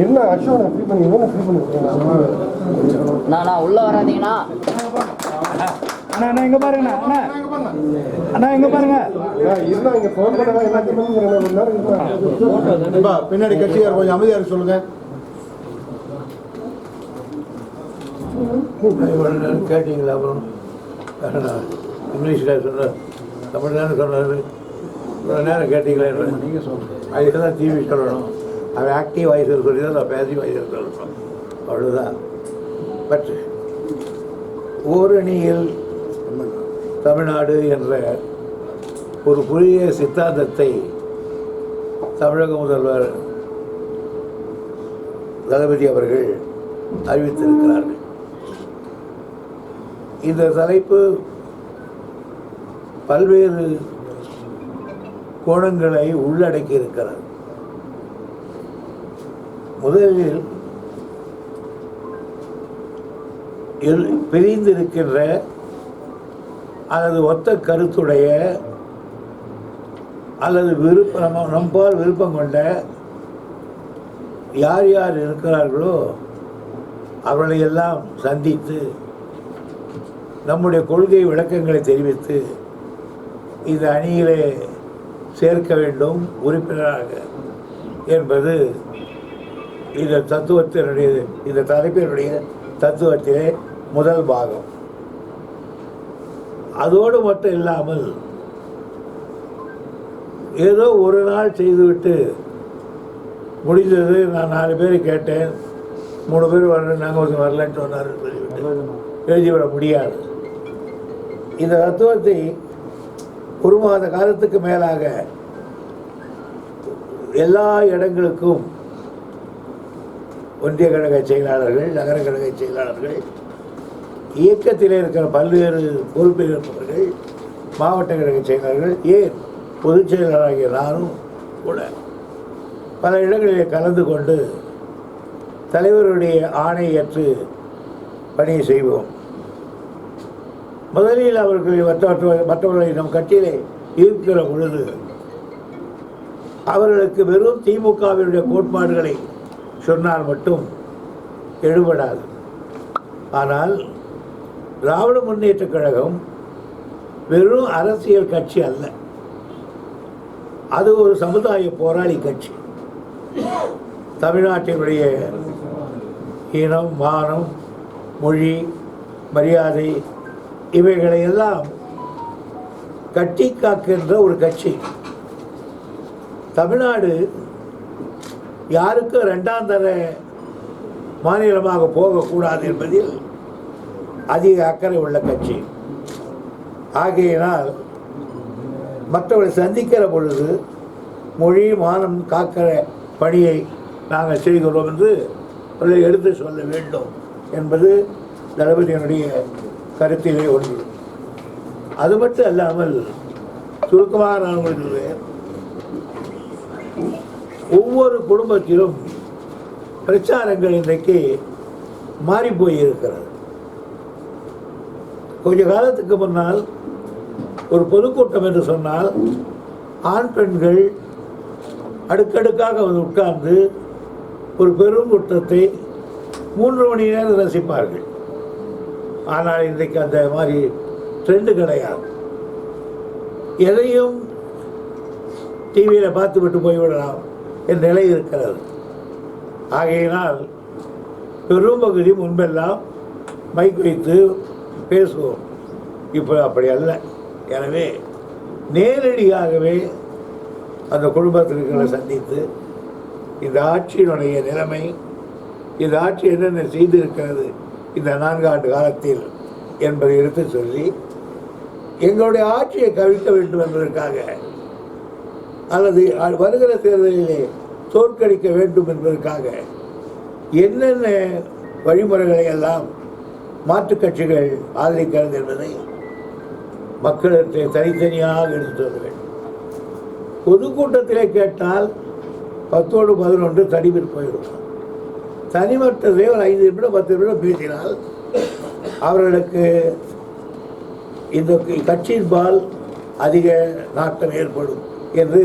என்ன அசோனை ஃப்ரீ பண்ணி இவனை ஃப்ரீ பண்ணி அண்ணா உள்ள வராதீங்கண்ணா. அண்ணா அண்ணா இங்க பாருங்கண்ணா அண்ணா அண்ணா. இங்க பாருங்க. இருந்தா இங்க ஃபோன் எல்லாத்தையும் பின்னாடி கட்சியார் கொஞ்சம் அமைதியா இருக்க சொல்லுங்க. கேட்டீங்களா அப்புறம்? இங்கிலீஷ்ல சொல்ற தமிழ் தானே சொன்னாரு. இவ்வளோ நேரம் கேட்டீங்களா நீங்கள் சொல்லுங்கள் அதுக்கு தான் டிவி சொல்லணும். அவன் ஆக்டிவ் வாய்ஸ் சொல்லி தான் நான் பேசிவ் வாய்ஸ் சொல்லணும் அவ்வளோதான் பட் ஓரணியில் தமிழ்நாடு என்ற ஒரு புதிய சித்தாந்தத்தை தமிழக முதல்வர் தளபதி அவர்கள் அறிவித்திருக்கிறார்கள். இந்த தலைப்பு பல்வேறு கோணங்களை உள்ளடக்கி இருக்கிறது முதலில் பிரிந்திருக்கின்ற அல்லது ஒத்த கருத்துடைய அல்லது விருப்பம் நம்ம நம்பால் விருப்பம் கொண்ட யார் யார் இருக்கிறார்களோ அவர்களையெல்லாம் சந்தித்து நம்முடைய கொள்கை விளக்கங்களை தெரிவித்து இந்த அணியிலே சேர்க்க வேண்டும் உறுப்பினராக என்பது இந்த தத்துவத்தினுடைய இந்த தலைப்பினுடைய தத்துவத்திலே முதல் பாகம். அதோடு மட்டும் இல்லாமல் ஏதோ ஒரு நாள் செய்துவிட்டு முடிந்தது. நான் நாலு பேர் கேட்டேன். மூணு பேர் வரல நாங்கள் ஒருத்தர் வரலன்ட்டு சொன்னார் எழுதிவிட முடியாது. இந்த தத்துவத்தை ஒரு மாத காலத்துக்கு மேலாக எல்லா இடங்களுக்கும் ஒன்றிய கழக செயலாளர்கள் நகர கழக செயலாளர்கள் இயக்கத்தில் இருக்கிற பல்வேறு பொறுப்பில் இருப்பவர்கள் மாவட்ட கழக செயலாளர்கள் ஏன் பொதுச் செயலாளராகிய நானும் கூட பல இடங்களிலே கலந்து கொண்டு தலைவருடைய ஆணை ஏற்று பணியை செய்வோம். முதலில் அவர்கள் மற்ற மற்றவர்களை நம் கட்சியிலே இருக்கிற பொழுது அவர்களுக்கு வெறும் திமுகவினுடைய கோட்பாடுகளை சொன்னால் மட்டும் எழுபடாது. ஆனால் திராவிட முன்னேற்றக் கழகம் வெறும் அரசியல் கட்சி அல்ல. அது ஒரு சமுதாய போராளி கட்சி. தமிழ்நாட்டினுடைய இனம் மானம் மொழி மரியாதை இவைகளை எல்லாம் கட்டி காக்கின்ற ஒரு கட்சி. தமிழ்நாடு யாருக்கும் ரெண்டாம் தர மாநிலமாக போகக்கூடாது என்பதில் அதிக அக்கறை உள்ள கட்சி. ஆகையினால் மற்றவர்களை சந்திக்கிற பொழுது மொழி மானம் காக்கிற பணியை நாங்கள் செய்கிறோம் என்று எடுத்து சொல்ல வேண்டும் என்பது தளபதியினுடைய கருத்திலே ஒன்று. அது மட்டும் அல்லாமல் சுருக்கமாக நான் உங்களுக்கு ஒவ்வொரு குடும்பத்திலும் பிரச்சாரங்கள் இன்றைக்கு மாறி போயிருக்கிறது. கொஞ்ச காலத்துக்கு முன்னால் ஒரு பொதுக்கூட்டம் என்று சொன்னால் ஆண் பெண்கள் அடுக்கடுக்காக வந்து உட்கார்ந்து ஒரு பெரும் கூட்டத்தை மூன்று மணி நேரம் ரசிப்பார்கள். ஆனால் இன்றைக்கு அந்த மாதிரி ட்ரெண்டு கிடையாது. எதையும் டிவியில் பார்த்து விட்டு போய்விடலாம். என் நிலை இருக்கிறது. ஆகையினால் பெரும்பகுதி முன்பெல்லாம் மைக் வைத்து பேசுவோம். இப்போ அப்படி அல்ல. எனவே நேரடியாகவே அந்த குடும்பத்தினர்களை சந்தித்து இந்த ஆட்சியினுடைய நிலைமை இந்த ஆட்சி என்னென்ன செய்திருக்கிறது இந்த நான்கு ஆண்டு காலத்தில் என்பதை எடுத்து சொல்லி எங்களுடைய ஆட்சியை கவிழ்க்க வேண்டும் என்பதற்காக அல்லது வருகிற தேர்தலிலே தோற்கடிக்க வேண்டும் என்பதற்காக என்னென்ன வழிமுறைகளை எல்லாம் மாற்றுக் கட்சிகள் ஆதரிக்கிறது என்பதை மக்களுக்கு தனித்தனியாக எடுத்து வர வேண்டும் பொதுக்கூட்டத்திலே கேட்டால் பத்தோடு பதினொன்று தடிவில் போயிடும். தனிமற்றதே ஒரு ஐந்து நிமிடம் பத்து நிமிடம் பேசினால் அவர்களுக்கு இந்த கட்சியின் பால் அதிக நாட்டம் ஏற்படும் என்று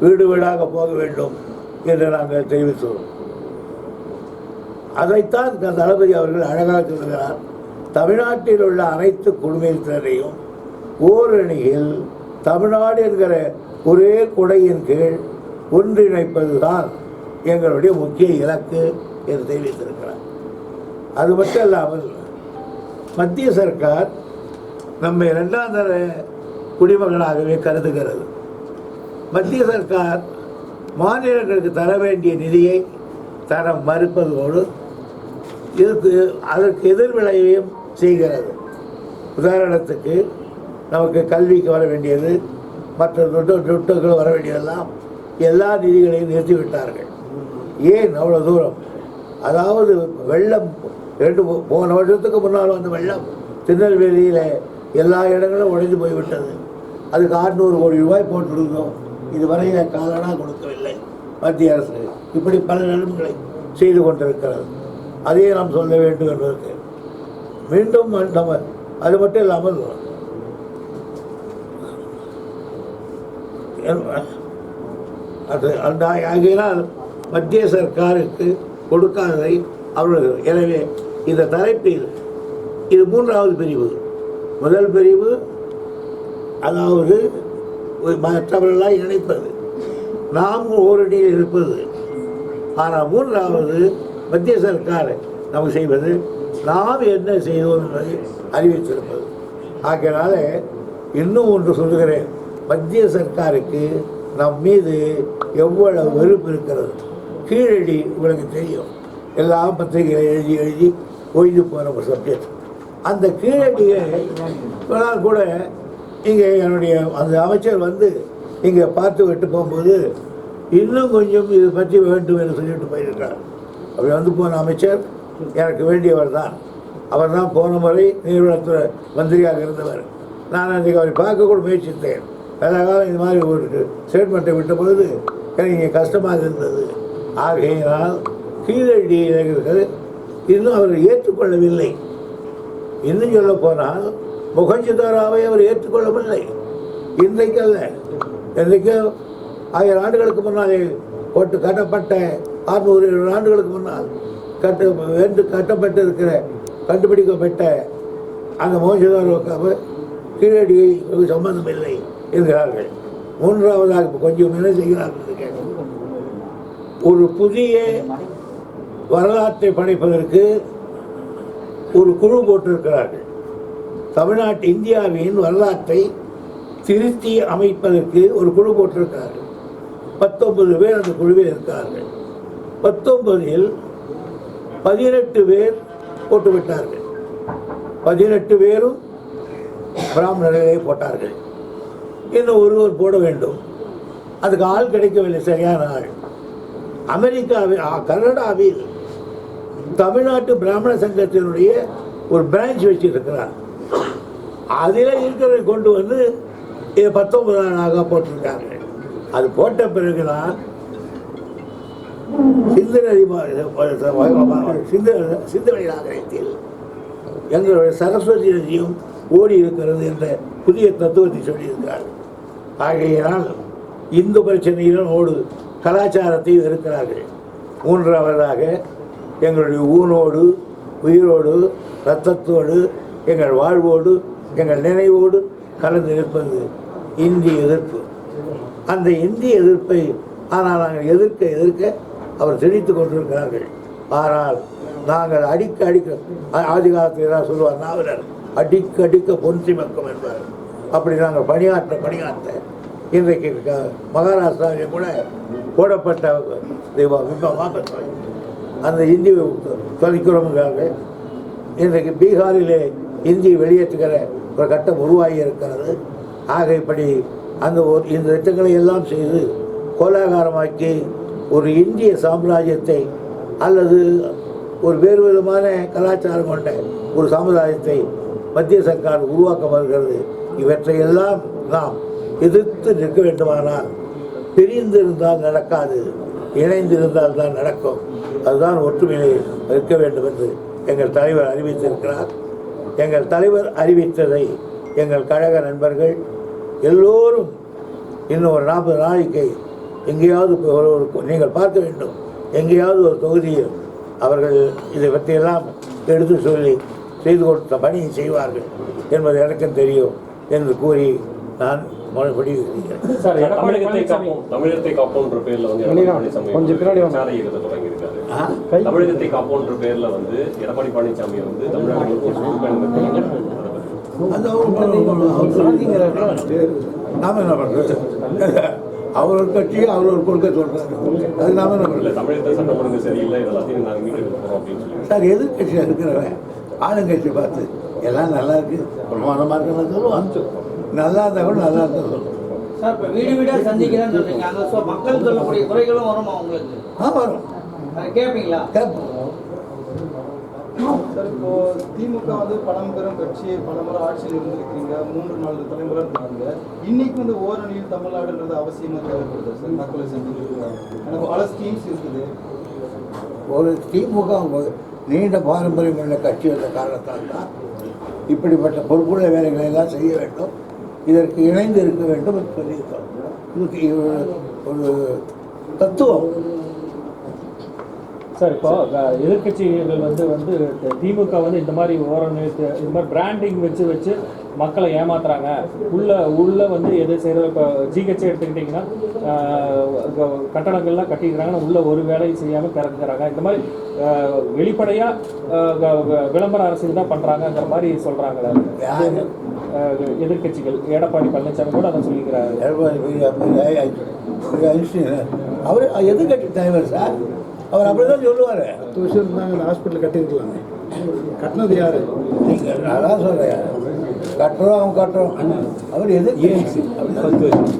வீடு வீடாக போக வேண்டும். என்று நாங்கள் தெரிவித்தோம். அதைத்தான் த- தளபதி அவர்கள் அழகாக சொல்கிறார். தமிழ்நாட்டில் உள்ள அனைத்து குழுமையினரையும் ஓரணியில் தமிழ்நாடு என்கிற ஒரே குடையின் கீழ் ஒன்றிணைப்பதுதான் எங்களுடைய முக்கிய இலக்கு என்று தெரிவித்திருக்கிறார். அது மட்டும் இல்லாமல் மத்திய சர்க்கார் நம்மை இரண்டாம் தர குடிமகனாகவே கருதுகிறது. மத்திய சர்க்கார் மாநிலங்களுக்கு தர வேண்டிய நிதியை தர மறுப்பதோடு இதற்கு அதற்கு எதிர்விளைவையும் செய்கிறது. உதாரணத்துக்கு நமக்கு கல்விக்கு வர வேண்டியது மற்ற தொட்டு தொட்டுகள் வர வேண்டியதெல்லாம் எல்லா நிதிகளையும் நிறுத்திவிட்டார்கள். ஏன் அவ்வளோ தூரம்? அதாவது வெள்ளம் ரெண்டு போன வருஷத்துக்கு முன்னால் வந்த வெள்ளம் திருநெல்வேலியில் எல்லா இடங்களும் உடைந்து போய்விட்டது. அதுக்கு 600 கோடி ரூபாய் போட்டுருந்தோம் இதுவரையில் காலனா கொடுக்கவில்லை. மத்திய அரசு இப்படி பல நிலைமைகளை செய்து கொண்டிருக்கிறது. அதையே நாம் சொல்ல வேண்டும் என்பதற்கு. மீண்டும் நம்ம அது மட்டும் இல்லாமல் அது அந்த ஆகையினால் மத்திய சர்க்காருக்கு கொடுக்காததை அவர்கள் எனவே இந்த தலைப்பில் இது மூன்றாவது பிரிவு. முதல் பிரிவு அதாவது ஒரு மற்றவர்களாய் இணைப்பது. நாம் ஓரடியில் இருப்பது. ஆனால் மூன்றாவது மத்திய சர்க்கார் நமக்கு செய்வது நாம் என்ன செய்தோம் என்பதை அறிவித்திருப்பது. ஆகையினால இன்னும் ஒன்று சொல்லுகிறேன். மத்திய சர்க்காருக்கு நம் மீது எவ்வளவு வெறுப்பு இருக்கிறது. கீழடி உங்களுக்கு தெரியும். எல்லா பத்திரிகைகளை எழுதி எழுதி ஓய்ந்து போன ஒரு சப்ஜெக்ட். அந்த கீழடியை கூட இங்கே என்னுடைய அந்த அமைச்சர் வந்து இங்கே பார்த்து விட்டு போகும்போது இன்னும் கொஞ்சம் இது பற்றி வேண்டும் என்று சொல்லிட்டு போயிருக்கார். அப்படி வந்து போன அமைச்சர் எனக்கு வேண்டியவர் தான். அவர் தான் போன முறை நீர்வளத்துறை மந்திரியாக இருந்தவர். நான் அன்றைக்கு அவரை பார்க்க கூட முயற்சித்தேன். நல்ல காலம் இது மாதிரி ஒரு ஸ்டேட்மெண்ட்டை விட்ட பொழுது எனக்கு இங்கே கஷ்டமாக இருந்தது. ஆகையினால் கீழடி இருக்கிறது இன்னும் அவர் ஏற்றுக்கொள்ளவில்லை. இன்னும் சொல்ல போனால் முகஞ்சிதாராவை அவர் ஏற்றுக்கொள்ளவில்லை. இன்றைக்கு அல்ல இன்றைக்கு ஆயிரம் ஆண்டுகளுக்கு முன்னாலே போட்டு கட்டப்பட்ட ஆறுநூறு எழுநூறு ஆண்டுகளுக்கு முன்னால் கட்டு வென்று கட்டப்பட்டிருக்கிற கண்டுபிடிக்கப்பட்ட அந்த மோசதாரோக்காக கீழடியை சம்பந்தம் இல்லை என்கிறார்கள். மூன்றாவதாக இப்போ கொஞ்சம் என்ன செய்கிறார்கள் ஒரு புதிய வரலாற்றை படைப்பதற்கு ஒரு குழு போட்டிருக்கிறார்கள். தமிழ்நாட்டு இந்தியாவின் வரலாற்றை திருத்தி அமைப்பதற்கு ஒரு குழு போட்டிருக்கிறார்கள். பத்தொன்பது பேர் அந்த குழுவில் இருக்கார்கள். பத்தொன்பதில் பதினெட்டு பேர் போட்டுவிட்டார்கள். பதினெட்டு பேரும் பிராமணர்களே போட்டார்கள். இன்னும் ஒருவர் போட வேண்டும். அதுக்கு ஆள் கிடைக்கவில்லை சரியான ஆள். அமெரிக்காவில் கனடாவில் தமிழ்நாட்டு பிராமண சங்கத்தினுடைய ஒரு பிரான்ச் வச்சிருக்கிறார். அதில் இருக்கிறதை கொண்டு வந்து இதை பத்தொன்பதாம் நாளாக போட்டிருக்காங்க. அது போட்ட பிறகுதான் சிந்தனை நதி மா- எங்களுடைய சரஸ்வதி நதியும் ஓடி இருக்கிறது என்ற புதிய தத்துவத்தை சொல்லியிருக்கிறார். ஆகையினால் இந்து பிரச்சனையிலும் ஓடு கலாச்சாரத்தையும் இருக்கிறார்கள் மூன்றாவதாக எங்களுடைய ஊனோடு உயிரோடு இரத்தத்தோடு எங்கள் வாழ்வோடு எங்கள் நினைவோடு கலந்து நிற்பது இந்திய எதிர்ப்பு. அந்த இந்திய எதிர்ப்பை ஆனால் நாங்கள் எதிர்க்க எதிர்க்க அவர் திணித்து கொண்டிருக்கிறார்கள். ஆனால் நாங்கள் அடிக்க அடிக்க ஆதி காலத்தில் ஏதாவது சொல்லுவார் நாவலர் அடிக்க அடிக்க பொன் சிமக்கம் என்பார். அப்படி நாங்கள் பணியாற்ற பணியாற்ற இன்றைக்கு மகாராஷ்டிராவில் கூட போடப்பட்ட வாபஸ் அந்த இந்தி தொலைக்கிறோம்ங்கிறார்கள் இன்றைக்கு பீகாரிலே இந்தியை வெளியேற்றுகிற ஒரு கட்டம் உருவாகி இருக்கிறது ஆக இப்படி அந்த ஒரு இந்த திட்டங்களை எல்லாம் செய்து கோலாகாரமாக்கி ஒரு இந்திய சாம்ராஜ்யத்தை அல்லது ஒரு வேறு விதமான கலாச்சாரம் கொண்ட ஒரு சமுதாயத்தை மத்திய சர்க்கார் உருவாக்க வருகிறது இவற்றையெல்லாம் நாம் எதிர்த்து நிற்க வேண்டுமானால் பிரிந்திருந்தால் நடக்காது இணைந்திருந்தால் தான் நடக்கும். அதுதான் ஒற்றுமையை இருக்க வேண்டும் என்று எங்கள் தலைவர் அறிவித்திருக்கிறார். எங்கள் தலைவர் அறிவித்ததை எங்கள் கழக நண்பர்கள் எல்லோரும் இன்னும் ஒரு நாற்பது நாளைக்கு எங்கேயாவது ஒரு ஒரு நீங்கள் பார்க்க வேண்டும். எங்கேயாவது ஒரு தொகுதியில் அவர்கள் இதை பற்றியெல்லாம் எடுத்து சொல்லி செய்து கொடுத்த பணியை செய்வார்கள் என்பது எனக்கும் தெரியும் என்று கூறி நான் மறுபடி சார் தமிழகத்தை காப்போம். தமிழகத்தை காப்போம்ன்ற பேர்ல வந்து எடப்பாடி கொஞ்சம் பின்னாடி இயக்கத்தை தொடங்கியிருக்காரு. ஆ? தமிழகத்தை காப்போம்ன்ற பேர்ல வந்து எடப்பாடி பழனிசாமி வந்து தமிழ்நாடு முழுக்க ஒரு அவர் நாம என்ன பண்ணுறது அவர் ஒரு கட்சி அவர் ஒரு கொள்கை சொல்றாரு. அது நாம என்ன தமிழகத்தை சட்டம் ஒழுங்கு சரியில்லை இது எல்லாத்தையும் நாங்கள் மீட்டெடுக்க போறோம் அப்படின்னு சொல்லி. சார் எதிர்கட்சியாக இருக்கிறவன்? ஆளுங்கட்சி பார்த்து எல்லாம் நல்லா இருக்கு பிரமாதமாக இருக்குன்னு சொல்லுவான். நல்லா இருந்தா கூட நல்லா இருந்தா சொல்லுவான் சார் இப்போ வீடு வீடாக சந்திக்கிறேன்னு சொல்றீங்க. அங்கே சொ மக்கள் சொல்லக்கூடிய குறைகளும் வருமா உங்களுக்கு? ஆ வரும். அதை கேட்பீங்களா கேட்போம் சார் இப்போ திமுக வந்து பலம் பெறும் கட்சி பல முறை ஆட்சியில் இருந்திருக்கீங்க மூன்று நாலு தலைமுறை இருந்தாங்க இன்னைக்கு வந்து ஓரணியில் தமிழ்நாடுன்றது அவசியமா தேவைப்படுது சார்? மக்களை சந்திக்கிறாங்க எனக்கு பல ஸ்கீம்ஸ் இருக்குது. ஒரு திமுக நீண்ட பாரம்பரியம் உள்ள கட்சி என்ற காரணத்தால் தான் இப்படிப்பட்ட பொறுப்புள்ள வேலைகளை எல்லாம் செய்ய வேண்டும். இதற்கு இணைந்து இருக்க வேண்டும் இதுக்கு ஒரு தத்துவம். சார் இப்போ எதிர்கட்சிகள் எதிர்க்கட்சிகள் வந்து வந்து திமுக வந்து இந்த மாதிரி ஓரம் இந்த மாதிரி பிராண்டிங் வச்சு வச்சு மக்களை ஏமாத்துறாங்க. உள்ள உள்ள வந்து எது செய்யறது? இப்போ ஜிஹெச் எடுத்துக்கிட்டிங்கன்னா அஹ், க- கட்டடங்கள்லாம் கட்டிக்கிறாங்கன்னா உள்ள ஒரு வேலையும் செய்யாமல் திறந்துக்கிறாங்க இந்த மாதிரி அஹ், வெளிப்படையா அஹ், க- க- விளம்பர அரசியல் தான் பண்றாங்கங்கிற மாதிரி? அஹ், எதிர்க்கட்சிகள். எடப்பாடி பழனிசாமி கூட அதை சொல்லிக்கிறாரு. அவர் எதிர்கட்சி தலைவர் சார். அவர் அப்படிதான் சொல்லுவார். பத்து வருஷம் இருந்தாங்க ஹாஸ்பிட்டல் கட்டியிருக்கலாமே. கட்டினது யாரு? நீங்கள் அதான் சொல்கிறேன் கட்டுறோம் அவன் கட்டுறோம். அவர் எதிர்கட்சி அப்படிதான்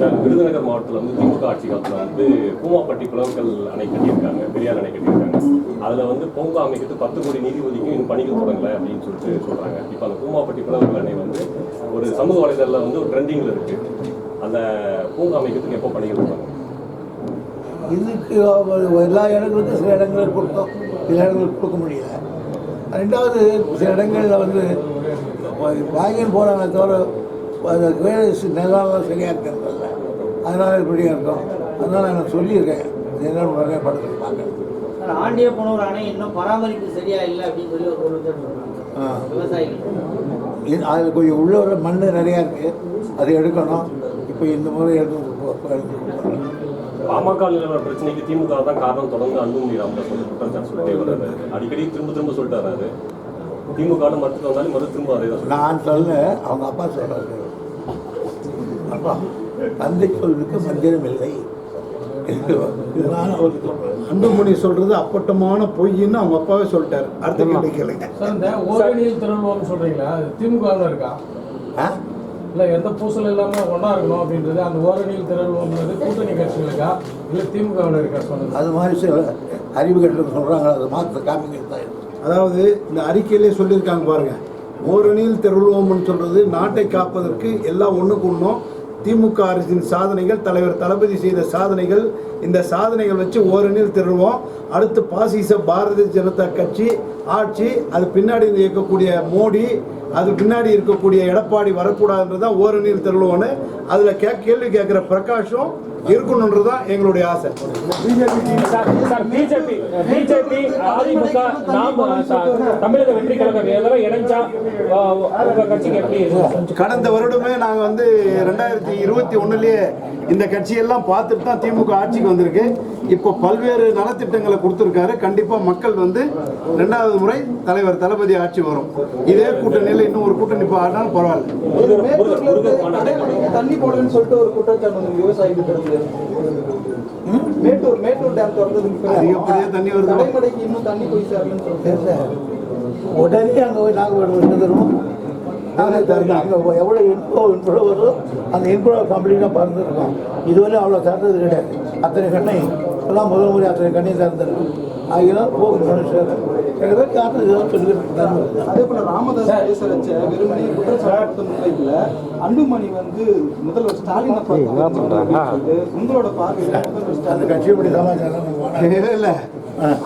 சார். விருதுநகர் மாவட்டத்தில் வந்து திமுக ஆட்சி காலத்தில் வந்து பூமாப்பட்டி குளங்கள் அணை கட்டியிருக்காங்க பெரியார் அணை கட்டியிருக்காங்க. அதில் வந்து பூங்கா அமைக்கிறது பத்து கோடி நிதி ஒதுக்கி இன்னும் பணிகள் தொடங்கல அப்படின்னு சொல்லிட்டு சொல்கிறாங்க இப்போ அந்த பூமாப்பட்டி குளங்கள் அணை வந்து ஒரு சமூக வலைதளில் வந்து ஒரு ட்ரெண்டிங்கில் இருக்குது அந்த பூங்கா அமைக்கிறதுக்கு எப்போ பணிகள் தொடங்கும்? இதுக்கு எல்லா இடங்களுக்கும் சில இடங்களில் கொடுத்தோம். சில இடங்களுக்கு கொடுக்க முடியல. ரெண்டாவது சில இடங்களில் வந்து வாங்கின்னு போகிறாங்க தவிர அந்த வேலை நிலம் சரியாக இருக்கிறதில்ல அதனால இப்படியாக இருக்கும் அதனால் நான் சொல்லியிருக்கேன். அது என்ன நிறைய படத்தில் பார்க்குறேன் சார் ஆண்டியப்பனூர் அணை இன்னும் பராமரிப்பு சரியா இல்லை அப்படின்னு சொல்லி ஒரு. விவசாயிகள். அதில் கொஞ்சம் உள்ள ஒரு மண் நிறையா இருக்குது அதை எடுக்கணும். இப்போ இந்த முறை எடுத்து எடுத்து பாமக பிரச்சனைக்கு திமுக தான் காரணம் தொடர்ந்து அன்புமணி ராமதாஸ் அடிக்கடி திரும்ப திரும்ப சொல்லிட்டு வர்றாரு திமுக மறுத்து வந்தாலும் மறு திரும்ப அதே தான். நான் சொல்ல அவங்க அப்பா சொல்றாரு. அப்பா தந்தை சொல்லுக்கு மந்திரம் இல்லை. அன்புமணி சொல்றது அப்பட்டமான பொய்ன்னு அவங்க அப்பாவே சொல்லிட்டாரு. அடுத்த கேள்வி கேளுங்க. ஓரணியில் திருநெல்வேலி சொல்றீங்களா? திமுக இருக்கா? ஆ? இல்ல எந்த பூசல் இல்லாம ஒண்ணா இருக்கணும் அப்படின்றது அந்த ஓரணியில் திருநெல்வேலி கூட்டணி கட்சிகளுக்கா? இல்ல திமுக இருக்கா சொன்னது? அது மாதிரி சில அறிவு கட்டணம் சொல்றாங்க அது மாற்ற காமிக்கிறது தான் இருக்கு. அதாவது இந்த அறிக்கையிலே சொல்லியிருக்காங்க பாருங்க. ஓரணியில் திருவள்ளுவம்னு சொல்றது நாட்டை காப்பதற்கு எல்லாம் ஒண்ணுக்கு ஒன்றும் திமுக அரசின் சாதனைகள் தலைவர் தளபதி செய்த சாதனைகள் இந்த சாதனைகள் வச்சு ஓரணியில் திருடுவோம் அடுத்து பாசிச பாரதிய ஜனதா கட்சி ஆட்சி அது பின்னாடி இயக்கக்கூடிய மோடி அது பின்னாடி இருக்கக்கூடிய எடப்பாடி வரக்கூடாதுன்றது தான் ஓரணியில் திருடுவோன்னு அதில் கே கேள்வி கேட்குற பிரகாஷும் இருக்கணுன்றது தான் எங்களுடைய ஆசை. பிஜேபி பிஜேபி அதிமுக நாம் தமிழக வெற்றி கழகம் இதெல்லாம் இணைஞ்சா கட்சிக்கு எப்படி கடந்த வருடமே நாங்கள் வந்து ரெண்டாயிரத்தி இருபத்தி ஒன்றுலேயே இந்த கட்சியெல்லாம் பார்த்துட்டு தான் திமுக ஆட்சிக்கு வந்திருக்கு. இப்போ பல்வேறு நலத்திட்டங்களை கொடுத்துருக்காரு. கண்டிப்பாக மக்கள் வந்து ரெண்டாவது முறை தலைவர் தளபதி ஆட்சி வரும். இதே கூட்டணியில் இன்னும் ஒரு கூட்டணி இப்போ ஆடினாலும் பரவாயில்ல. தண்ணி போடலன்னு சொல்லிட்டு ஒரு குற்றச்சாட்டு விவசாயிகள் மேட்டூர் மேட்டூர் டேம் திறந்ததுக்கு அதிகப்படியா தண்ணி வருது. தடைமடைக்கு இன்னும் தண்ணி போய் சேரலன்னு சொல்லிட்டு. உடனே அங்கே போய் நாங்கள் தருவோம். நாங்கள் தருவோம். அங்கே எவ்வளோ இன்ஃபோ இன்ஃபோ வருதோ அந்த இன்ஃபோ கம்ப்ளீட்டாக பறந்துருக்கோம். இதுவரை அவ்வளோ திறந்தது கிடையாது. அத்தனை கண்ணை எல்லாம் முதல் முறை அத்தனை கண்ணையும் திறந்துருக்கும் ஆகியெல்லாம் போகும் மனுஷன் எங்கே அதே போல ராமதாஸ் பேச வச்ச வெறுமனே குற்றச்சாட்டு முன்வைக்கல அன்புமணி வந்து முதல்வர் ஸ்டாலினை பார்த்து உங்களோட பார்வையில இல்லை இல்லை.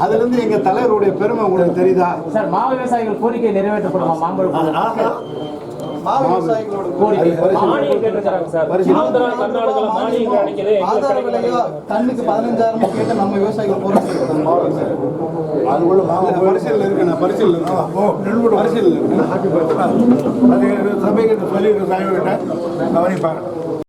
அதுலேருந்து எங்கள் தலைவருடைய பெருமை உங்களுக்கு தெரியுதா? சார் மா விவசாயிகள் கோரிக்கை நிறைவேற்றப்படுமா? மாம்பழம் மானியம் கேட்டிருக்காங்க சார் ஆந்திரா கர்நாடகால மானியம் கிடைக்குது எங்களுக்கு ஆதார கிடைக்க விலையா மாட்டேங்குது. டன்னுக்கு பதினஞ்சாயிரம் கேட்டு நம்ம விவசாயிகள் போராட்டம் விவசாயிகள் அதுக்குள்ள பரிசீலனை இருக்கு நான் பரிசீலனை இருக்கு. பரிசீலனை இருக்கு. அது சபைக்கிட்ட சொல்லியிருக்க தலைவர்கிட்ட கவனிப்பாங்க